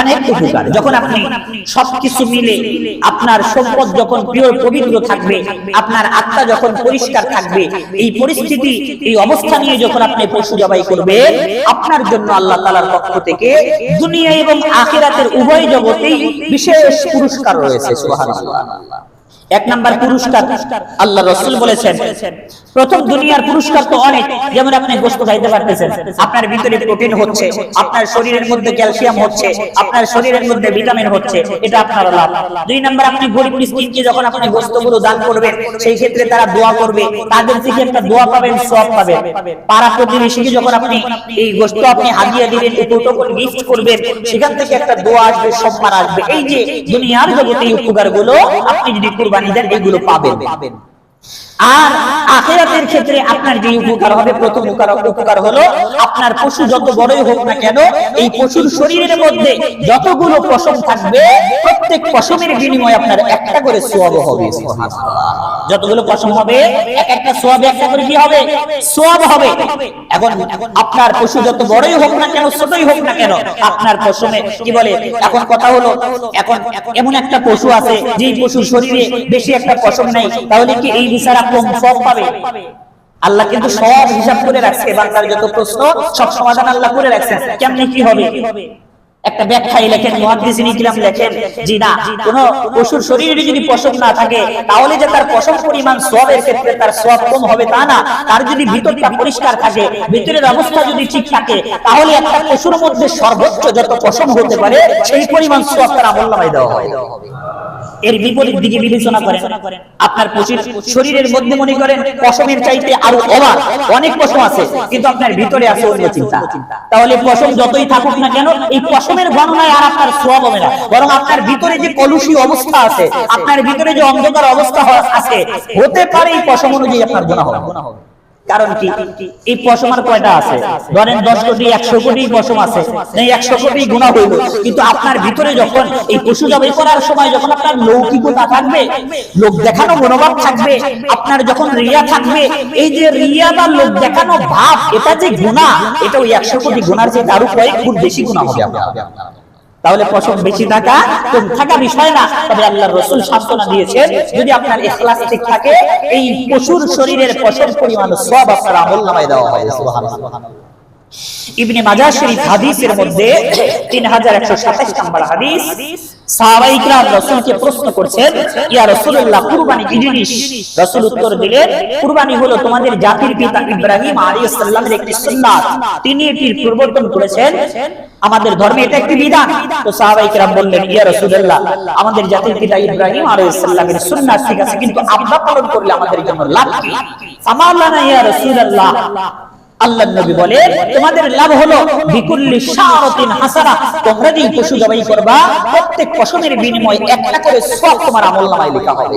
অনেক উপকার। যখন আপনি সবকিছু মিলে আপনার সম্পদ যখন প্রিয় পবিত্র থাকবে, আপনার আত্মা যখন পরিষ্কার থাকবে, এই পরিস্থিতি, এই অবস্থা নিয়ে যখন আপনি পশু জবাই করবে আপনার জন্য আল্লাহ তালার পক্ষ থেকে দুনিয়া এবং আখেরাতের উভয় জগতেই বিশেষ পুরস্কার রয়েছে, সুবহানাল্লাহ। এক নাম্বার পুরস্কার আল্লাহ রসুল বলেছেন। প্রথম দুনিয়ার পুরস্কার তো অনেক, যেমন আপনি গোস্ত খাইতে পারতেছেন। আপনার ভিতরে প্রোটিন হচ্ছে, আপনার শরীরের মধ্যে ক্যালসিয়াম হচ্ছে, আপনার শরীরের মধ্যে ভিটামিন হচ্ছে, এটা আপনার লাভ। দুই নাম্বার, আপনি গরিব মিসকিনকে যখন আপনি গোস্তগুলো দান করবেন, সেই ক্ষেত্রে তারা দোয়া করবে, তাদের থেকে একটা দোয়া পাবেন সব পাবেন। পাড়া প্রতিবেশীকে যখন আপনি এই গোস্ত আপনি হাদিয়া দিবেন উপটোকন গিফট করবেন, সেখান থেকে একটা দোয়া আসবে, সম্মান আসবে। এই যে দুনিয়ার জগতে এই উপকারগুলো আপনি যদি কুরবানি দেন এগুলো পাবেন। আর আখেরাতের ক্ষেত্রে আপনার যে উপকার হবে, প্রথম উপকার হলো আপনার পশু যত বড়ই হোক না কেন, এই পশুর শরীরের মধ্যে যতগুলো পশম থাকবে, প্রত্যেক পশমের বিনিময়ে আপনার একটা করে সোয়াব হবে। যতগুলো পশম হবে, এক একটা সোয়াবে একটা করে কি হবে? সোয়াব হবে। এখন আপনার পশু যত বড়ই হোক না কেন, ছোটই হোক না কেন, আপনার পশমে কি বলে? এখন কথা হলো, এখন এমন একটা পশু আছে, যেই পশুর শরীরে বেশি একটা পশম নাই, তাহলে কি এই বিচারা কম সব পাবে? আল্লাহ কিন্তু সব হিসাব করে রাখছে বাংলার যত প্রশ্ন, সব সমাধান আল্লাহ করে রাখছেন। কেমনে কি হবে? একটা ব্যাখ্যায় লেখেন, মুহাদ্দিসিন ইকরাম লেখেন জি না, কোন পশুর শরীরে যদি পশম না থাকে, তাহলে যে তার পশম পরিমাণ সবের ক্ষেত্রে তার সব কম হবে তা না। তার যদি ভিতরটা পরিষ্কার থাকে, ভিতরের অবস্থা যদি ঠিক থাকে, তাহলে একটা পশুর মধ্যে সর্বোচ্চ যত পশম হতে পারে, সেই পরিমাণ সব তার আমল নামায় দেওয়া হয় এর বিপরীত দিকে বিবেচনা করেন, আপনার পশুর শরীরের মধ্যে মনে করেন, পশমের চাইতে আরও অবাক, অনেক পশম আছে, কিন্তু আপনার ভিতরে আছে অন্য চিন্তা। তাহলে পশম যতই থাকুক না কেন, এই পশমের গণনায় আর আপনার সোয়াব হবে না। বরং আপনার ভিতরে যে কলুষী অবস্থা আছে, আপনার ভিতরে যে অন্ধকার অবস্থা আছে, হতে পারে এই পশম অনুযায়ী আপনার গোনা হবে। কারণ কি? এই পশম আর কয়টা আছে? ধরেন দশ কোটি, একশো কোটি পশম আছে। একশো কোটি গুণা হইল। কিন্তু আপনার ভিতরে যখন এই পশু জবাই করার সময় যখন আপনার লৌকিকতা থাকবে, লোক দেখানো মনোভাব থাকবে, আপনার যখন রিয়া থাকবে, এই যে রিয়া বা লোক দেখানো ভাব, এটা যে গুণা, এটা ওই একশো কোটি গুণার যে আরও কয়েক গুণ বেশি গুণা হবে আপনার। তাহলে পছন্দ বেশি থাকা কম থাকা বিষয় না, তবে আল্লাহ রসুল সান্ত্বনা দিয়েছেন, যদি আপনার এখলাস ঠিক থাকে, এই পশুর শরীরের পশম পরিমাণ সব আপনার আমল নামায় দেওয়া হয় ইবনে মাজাহ শরীফ হাদিসের মধ্যে 3127 নম্বর হাদিস সাহাবায়ে ইকরাম রাসূলকে প্রশ্ন করছেন, ইয়া রাসূলুল্লাহ, কুরবানি কি জিনিস? রাসূল উত্তর দিলেন, কুরবানি হলো তোমাদের জাতির পিতা ইব্রাহিম আলাইহিস সালামের একটি সুন্নাত। তিনি এটির প্রবর্তন করেছেন। আমাদের ধর্মে এটা একটি বিধান। তো সাহাবায়ে ইকরাম বললেন, ইয়া রাসূলুল্লাহ, আমাদের জাতির পিতা ইব্রাহিম আলাইহিস সালামের সুন্নাত, ঠিক আছে, কিন্তু আমরা পালন করলে আমাদের জন্য লাভ কি? আমালানা ইয়া রাসূলুল্লাহ আল্লাহ নবী বলে, তোমাদের লাভ হলো বিকুল্লি শারাতিন হাসানা। তোমরা যেই পশু জবাই করবা, প্রত্যেক পশমের বিনিময়ে একটা করে সব তোমার আমল নামায় লেখা হবে